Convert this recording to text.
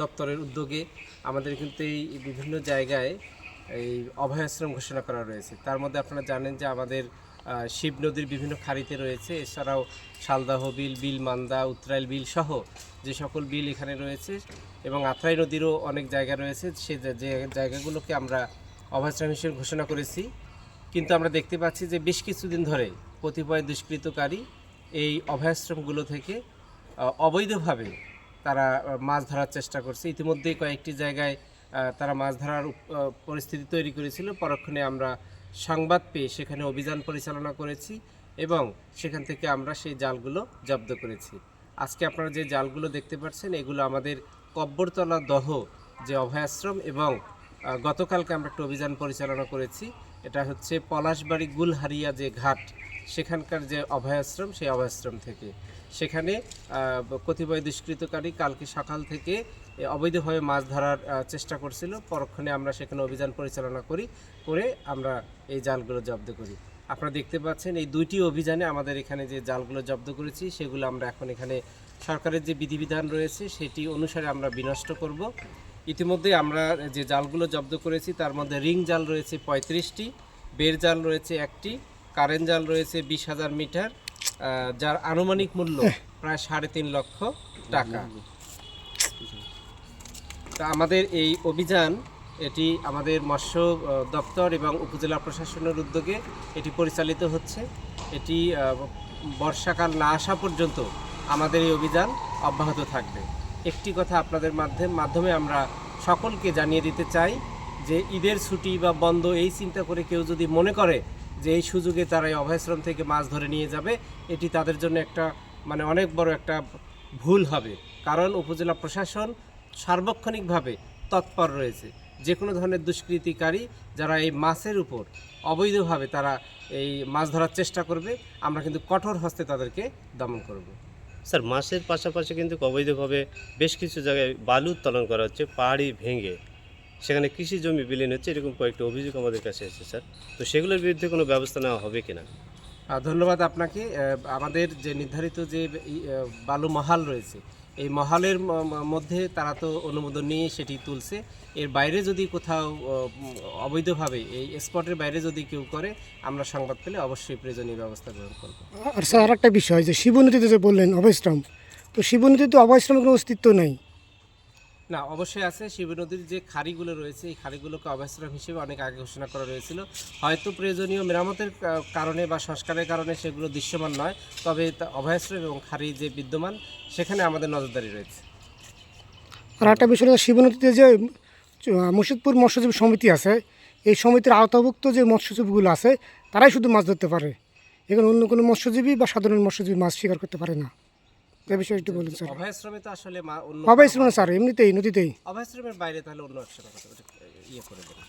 দপ্তরের উদ্যোগে আমাদের কিন্তু এই বিভিন্ন জায়গায় এই অভয়াশ্রম ঘোষণা করা রয়েছে। তার মধ্যে আপনারা জানেন যে আমাদের শিব নদীর বিভিন্ন খাড়িতে রয়েছে। এছাড়াও শালদাহ বিল বিল মান্দা উত্তরাইল বিল সহ যে সকল বিল এখানে রয়েছে এবং আত্রাই নদীরও অনেক জায়গা রয়েছে। সে যে জায়গাগুলোকে আমরা অভয়াশ্রম হিসেবে ঘোষণা করেছি। কিন্তু আমরা দেখতে পাচ্ছি যে বেশ কিছুদিন ধরে কতিপয় দুষ্কৃতকারী এই অভয়াশ্রমগুলো থেকে অবৈধভাবে তারা মাছ ধরার চেষ্টা করছে। ইতিমধ্যেই কয়েকটি জায়গায় তারা মাছ ধরার পরিস্থিতি তৈরি করেছিল। পরক্ষণে আমরা সংবাদ পেয়ে সেখানে অভিযান পরিচালনা করেছি এবং সেখান থেকে আমরা সেই জালগুলো জব্দ করেছি। আজকে আপনারা যে জালগুলো দেখতে পাচ্ছেন, এগুলো আমাদের কব্বরতলা দহ যে অভয়াশ্রম এবং গতকালকে আমরা একটা অভিযান পরিচালনা করেছি। এটা হচ্ছে পলাশবাড়ি গুলহারিয়া যে ঘাট, সেখানকার যে অভয়াশ্রম, সেই অভয়াশ্রম থেকে। সেখানে কতিপয় দুষ্কৃতকারী কালকে সকাল থেকে অবৈধভাবে মাছ ধরার চেষ্টা করছিল। পরক্ষণে আমরা সেখানে অভিযান পরিচালনা করি, করে আমরা এই জালগুলো জব্দ করি। আপনারা দেখতে পাচ্ছেন, এই দুইটি অভিযানে আমাদের এখানে যে জালগুলো জব্দ করেছি, সেগুলো আমরা এখন এখানে সরকারের যে বিধিবিধান রয়েছে, সেটি অনুসারে আমরা বিনষ্ট করব। ইতিমধ্যে আমরা যে জালগুলো জব্দ করেছি তার মধ্যে রিং জাল রয়েছে পঁয়ত্রিশটি বের জাল রয়েছে একটি কারেন্ট জাল রয়েছে বিশ হাজার মিটার যার আনুমানিক মূল্য প্রায় সাড়ে তিন লক্ষ টাকা। তা আমাদের এই অভিযান এটি আমাদের মৎস্য দপ্তর এবং উপজেলা প্রশাসনের উদ্যোগে এটি পরিচালিত হচ্ছে। এটি বর্ষাকাল না আসা পর্যন্ত আমাদের এই অভিযান অব্যাহত থাকবে। একটি কথা আপনাদের মাধ্যমে মাধ্যমে আমরা সকলকে জানিয়ে দিতে চাই যে ঈদের ছুটি বা বন্ধ এই চিন্তা করে কেউ যদি মনে করে যে এই সুযোগে তারা এই অভয়াশ্রম থেকে মাছ ধরে নিয়ে যাবে, এটি তাদের জন্য একটা মানে অনেক বড় একটা ভুল হবে। কারণ উপজেলা প্রশাসন সার্বক্ষণিকভাবে তৎপর রয়েছে। যে কোনো ধরনের দুষ্কৃতিকারী যারা এই মাছের উপর অবৈধভাবে তারা এই মাছ ধরার চেষ্টা করবে, আমরা কিন্তু কঠোর হস্তে তাদেরকে দমন করব। স্যার, মাছের পাশাপাশি কিন্তু অবৈধভাবে বেশ কিছু জায়গায় বালু উত্তোলন করা হচ্ছে, পাহাড়ি ভেঙে। সেখানে কৃষি জমি বিলীন হচ্ছে, এরকম কয়েকটি অভিযোগ আমাদের কাছে এসেছে, স্যার। তো সেগুলোর বিরুদ্ধে কোনো ব্যবস্থা নেওয়া হবে কিনা? ধন্যবাদ আপনাকে। আমাদের যে নির্ধারিত যে বালু মহাল রয়েছে এই মহালের মধ্যে তারা তো অনুমোদন নিয়ে সেটি তুলছে। এর বাইরে যদি কোথাও অবৈধভাবে এই স্পটের বাইরে যদি কেউ করে, আমরা সংবাদ পেলে অবশ্যই প্রয়োজনীয় ব্যবস্থা গ্রহণ করব। আর স্যার একটা বিষয়, যে শিবনদীতে যে বললেন অভয়শ্রম তো শিবনদীতে তো অভয়শ্রমের কোনো অস্তিত্ব নেই। না, অবশ্যই আছে। শিব নদীর যে খাড়িগুলো রয়েছে, এই খাড়িগুলোকে অভয়াশ্রম হিসেবে অনেক আগে ঘোষণা করা হয়েছিল। হয়তো প্রয়োজনীয় মেরামতের কারণে বা সংস্কারের কারণে সেগুলো দৃশ্যমান নয়। তবে অভয়াশ্রম এবং খাড়ি যে বিদ্যমান, সেখানে আমাদের নজরদারি রয়েছে। আর একটা বিষয় শিব নদীতে যে, মুর্শিদপুর মৎস্যজীবী সমিতি আছে, এই সমিতির আওতাভুক্ত যে মৎস্যজীবীগুলো আছে, তারাই শুধু মাছ ধরতে পারে। এখানে অন্য কোনো মৎস্যজীবী বা সাধারণ মৎস্যজীবী মাছ শিকার করতে পারে না। এই বিষয়ে একটু বলুন স্যার। অভয়াশ্রমে তো আসলে মা- অন্য অভয়শ্রম স্যার এমনিতেই নদীতেই। অভয়াশ্রমের বাইরে তাহলে অন্য একশো টাকা ইয়ে করে দেবেন